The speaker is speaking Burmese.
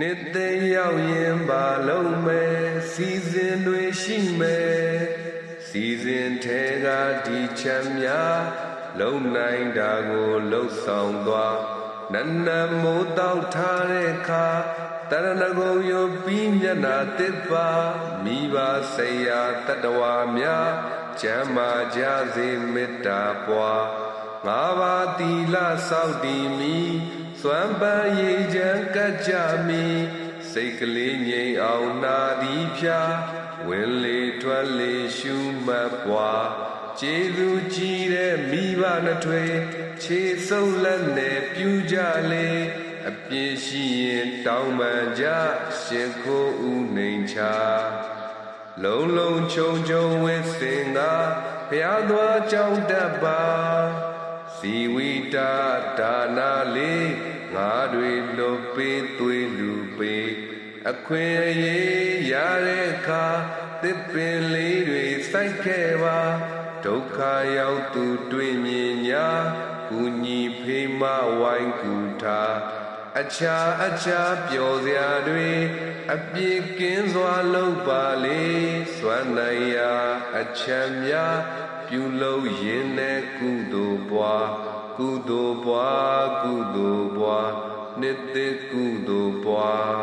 နှစ်သိမ့်ရောက်ရင်ပါလုံးမယ်စီစဉ်တွေရှိမယ်စီစဉ်ထဲကဒီချမ်းများလုံနိုင်တာကိုလှုပ်ဆောင်သွားနန္နမိုးတောက်ထားတဲ့အခါတရဏဂုံယုပြီးမျက်နာတစ်ပါမိဘဆရာတတဝါများကျမ်းမာကြစေမေတ္တာပွားငါးပါးသီလစောင့်တည်မိစွမ်းပန်းရည်ချမ်း ကကြမိစိတ်ကလေးငြိမ်အောင်နာသည်ဖြာဝင်လေထွက်လေရှုမှတ်ပွားကျေသူကြည်တဲ့မိဘနှစ်ထွေခြေစုပ်လက်နဲ့ပြူကြလေအပြည့်ရှိရင်တောင်းပန်ကြရှင်ခိုးဦးနှိမ်ချလုံးလုံးချုံချုံဝစ်စင်သာဘုရားသွားကြောင်းတတ်ပါစီဝိတာဒါနာလေး ငါတွေလွတ်ပေးသွေးလူပေးအခွင့်အရေးရတဲ့အခါတစ်ပင်လေးတွေစိုက်ခဲ့ပါဒုက္ခရောက်သူတွေ့မြင်ညာကူညီဖေးမဝိုင်းကူထားအခြားအခြားပျော်စရာတွေအပြစ်ကင်းစွာလုပ်ပါလေစွမ်းနိုင်ရာအချမ်းများပြုလုပ်ရင်းနဲ့ကုသိုလ်ပွား ကုသိုလ်ပွားကုသိုလ်ပွားနှစ်သက်ကုသိုလ်ပွား